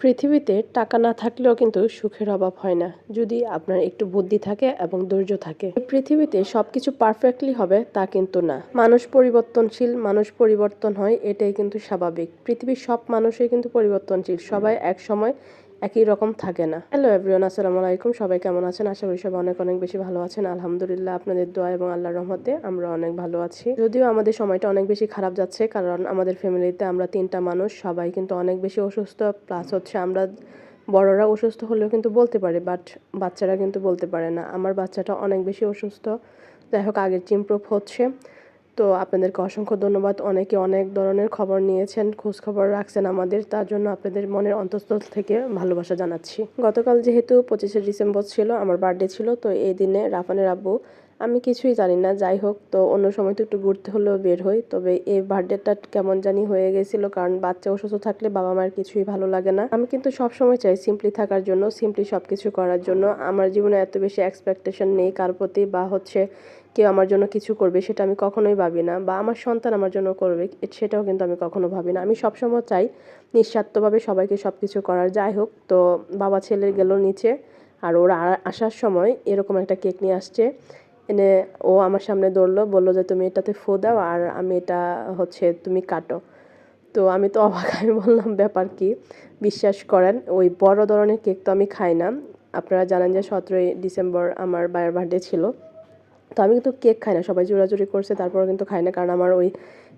পৃথিবীতে টাকা না থাকলেও কিন্তু সুখের অভাব হয় না, যদি আপনার একটু বুদ্ধি থাকে এবং ধৈর্য থাকে। পৃথিবীতে সবকিছু পারফেক্টলি হবে তা কিন্তু না। মানুষ পরিবর্তনশীল, মানুষ পরিবর্তন হয়, এটাই কিন্তু স্বাভাবিক। পৃথিবীর সব মানুষই কিন্তু পরিবর্তনশীল, সবাই এক সময় একই রকম থাকে না। হ্যালো এভরিওয়ান আসসালামু আলাইকুম। সবাই কেমন আছেন? আশা করি সবাই অনেক অনেক বেশি ভালো আছেন। আলহামদুলিল্লাহ, আপনাদের দোয়া এবং আল্লাহর রহমতে আমরা অনেক ভালো আছি। যদিও আমাদের সময়টা অনেক বেশি খারাপ যাচ্ছে, কারণ আমাদের ফ্যামিলিতে আমরা তিনটা মানুষ, সবাই কিন্তু অনেক বেশি অসুস্থ। প্লাস হচ্ছে আমরা বড়রা অসুস্থ হলেও কিন্তু বলতে পারে বাট বাচ্চারা কিন্তু বলতে পারে না। আমার বাচ্চাটা অনেক বেশি অসুস্থ। যাই হোক, আগের ইমপ্রুভ হচ্ছে। তো আপনাদেরকে অসংখ্য ধন্যবাদ। অনেকে অনেক ধরনের খবর নিয়েছেন খোঁজখবর রাখছেন আমাদের, তার জন্য আপনাদের মনের অন্তঃস্থল থেকে ভালোবাসা জানাচ্ছি। গতকাল যেহেতু পঁচিশে ডিসেম্বর ছিল, আমার বার্থডে ছিল, তো এই দিনে রাফানের আব্বু আমি কিছুই জানি না, যাই হোক। তো অন্য সময় তো একটু ঘুরতে হলেও বের হই। তবে এই বার্থডেটা কেমন জানি হয়ে গেছিল, কারণ বাচ্চা অসুস্থ থাকলে বাবা মায়ের কিছুই ভালো লাগে না। আমি কিন্তু সব সময় চাই সিম্পলি থাকার জন্য সিম্পলি সব কিছু করার জন্য। আমার জীবনে এত বেশি এক্সপেকটেশন নেই কার প্রতি, বা হচ্ছে কেউ আমার জন্য কিছু করবে সেটা আমি কখনোই ভাবি না, বা আমার সন্তান আমার জন্য করবে সেটাও কিন্তু আমি কখনো ভাবি না। আমি সবসময় চাই নিঃস্বার্থভাবে সবাইকে সব কিছু করার। যাই হোক, তো বাবা ছেলে গেল নিচে, আর ওরা আসার সময় এরকম একটা কেক নিয়ে আসছে। এনে ও আমার সামনে দৌড়লো, বলল যে, তুমি এটাতে ফো দাও আর আমি এটা হচ্ছে তুমি কাটো। তো আমি তো অবাক, আমি বললাম, ব্যাপার কি? বিশ্বাস করেন, ওই বড় ধরনের কেক তো আমি খাই না। আপনারা জানেন যে, সতেরোই ডিসেম্বর আমার বায়ের বার্থডে ছিল। তো আমি কিন্তু কেক খাই না, সবাই জোরাজুরি করছে তারপর কিন্তু খাই না। কারণ আমার ওই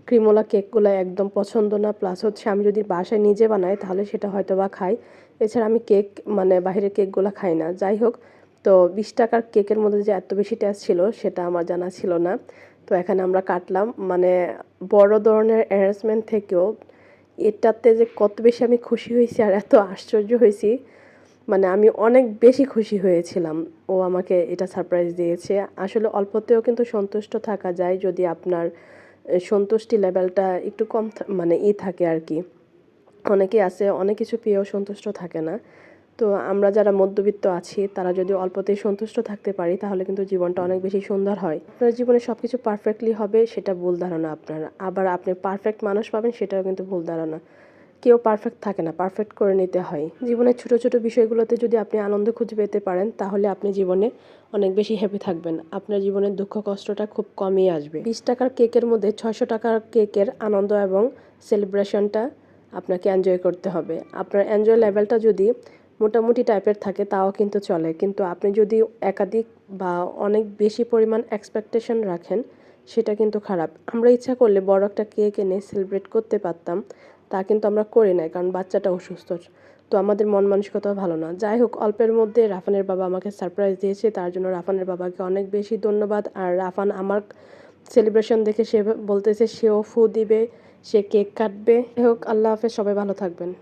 ক্রিমোলা কেকগুলো একদম পছন্দ না। প্লাস হচ্ছে আমি যদি বাসায় নিজে বানাই, তাহলে সেটা হয়তো বা খাই। এছাড়া আমি কেক মানে বাহিরের কেকগুলো খাই না। যাই হোক তো বিশ টাকার কেকের মধ্যে যে এত বেশি টেস্ট ছিল, সেটা আমার জানা ছিল না। তো এখানে আমরা কাটলাম। মানে বড় ধরনের অ্যারেঞ্জমেন্ট থেকেও এটাতে যে কত বেশি আমি খুশি হয়েছি আর এত আশ্চর্য হয়েছি মানে আমি অনেক বেশি খুশি হয়েছিলাম। ও আমাকে এটা সারপ্রাইজ দিয়েছে। আসলে অল্পতেও কিন্তু সন্তুষ্ট থাকা যায় যদি আপনার সন্তুষ্টি লেভেলটা একটু কম মানে ই থাকে আর কি। অনেকেই আছে, অনেক কিছু পেয়েও সন্তুষ্ট থাকে না। তো আমরা যারা মধ্যবিত্ত আছি, তারা যদি অল্পতেই সন্তুষ্ট থাকতে পারি, তাহলে কিন্তু জীবনটা অনেক বেশি সুন্দর হয়। আপনার জীবনে সব কিছু পারফেক্টলি হবে, সেটা ভুল ধারণা আপনার। আবার আপনি পারফেক্ট মানুষ পাবেন, সেটাও কিন্তু ভুল ধারণা। কেউ পারফেক্ট থাকে না পারফেক্ট করে নিতে হয়। জীবনের ছোট ছোট বিষয়গুলোতে যদি আপনি আনন্দ খুঁজে পেতে পারেন, তাহলে আপনি জীবনে অনেক বেশি হ্যাপি থাকবেন। আপনার জীবনের দুঃখ কষ্টটা খুব কমই আসবে। বিশ টাকার কেকের মধ্যে ছয়শো টাকার কেকের আনন্দ এবং সেলিব্রেশনটা আপনাকে এনজয় করতে হবে। আপনার এনজয় লেভেলটা যদি মোটামুটি টাইপের থাকে, তাও কিন্তু চলে। কিন্তু আপনি যদি একাধিক বা অনেক বেশি পরিমাণ এক্সপেকটেশন রাখেন, সেটা কিন্তু খারাপ। আমরা ইচ্ছা করলে বড় একটা কেক এনে সেলিব্রেট করতে পারতাম, তা কিন্তু আমরা করি নাই, কারণ বাচ্চাটা অসুস্থ। তো আমাদের মন মানসিকতাও ভালো না। যাই হোক, অল্পের মধ্যে রাফানের বাবা আমাকে সারপ্রাইজ দিয়েছে, তার জন্য রাফানের বাবাকে অনেক বেশি ধন্যবাদ। আর রাফান আমার সেলিব্রেশন দেখে সে বলতেছে, সেও ফু দিবে, সে কেক কাটবে। হোক, আল্লাহ হাফেজ, সবাই ভালো থাকবেন।